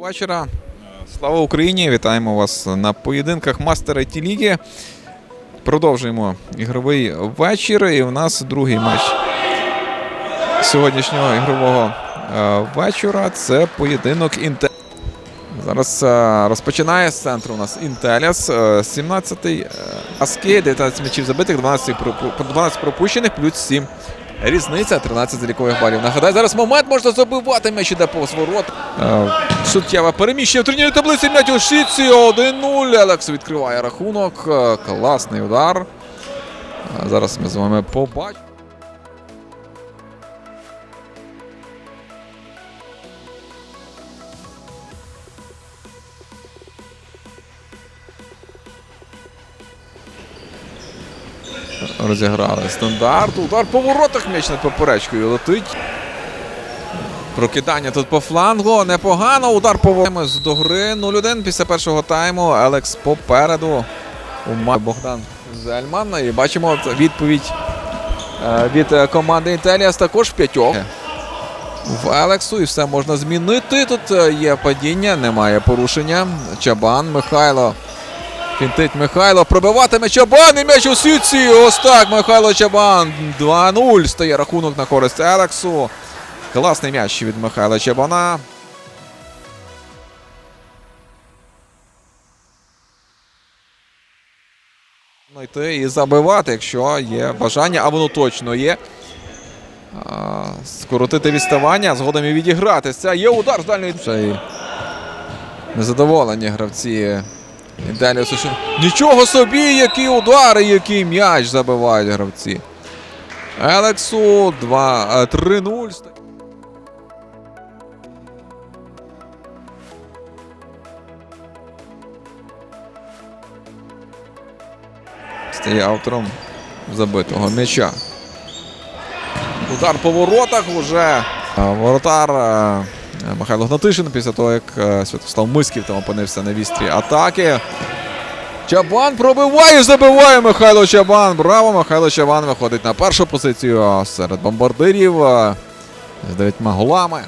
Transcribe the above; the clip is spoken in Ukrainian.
вечора. Слава Україні! Вітаємо вас на поєдинках Мастера ті ліги. Продовжуємо ігровий вечір. І в нас другий матч сьогоднішнього ігрового е, вечора. Це поєдинок Інте. Зараз е, розпочинає з центру у нас Інтеліас. 17-й Аски, 19 м'ячів забитих, 12, 12 пропущених, плюс 7 Різниця 13 залікових балів. Нагадаю, зараз момент можна забивати м'яч іде повз ворот. Е, Суттєве переміщення в турнірі таблиці м'яч у Шіці 1-0. Алекс відкриває рахунок. Е, Класний удар. Е, Зараз ми з вами побачимо. Розіграли стандарт. Удар по воротах м'яч над поперечкою летить. Прокидання тут по флангу. Непогано. Удар по воротам з до гри. 0-1 після першого тайму. Алекс попереду. У Богдан Зельман. І бачимо відповідь е, від е, команди Інтеліас також п'ятьох. В Елексу і все можна змінити. Тут е, є падіння, немає порушення. Чабан Михайло. Фінтить Михайло. Пробиватиме Чабан і м'яч у сітці. Ось так Михайло Чабан. 2-0 стає рахунок на користь Елексу. Класний м'яч від Михайла Чабана. Ну, йти і забивати, якщо є бажання, а воно точно є. Скоротити відставання, згодом і відігратися. Є удар з дальньої. Незадоволені гравці. Інтеліусу. що- Нічого собі, які удари, який м'яч забивають гравці. Елексу 2, 3-0. Стає автором забитого м'яча. Удар по воротах уже. Воротар е, Михайло Гнатишин після того, як е, Святослав Мисків там опинився на вістрі атаки. Чабан пробиває, забиває Михайло Чабан. Браво! Михайло Чабан виходить на першу позицію серед бомбардирів е, з дев'ятьма голами.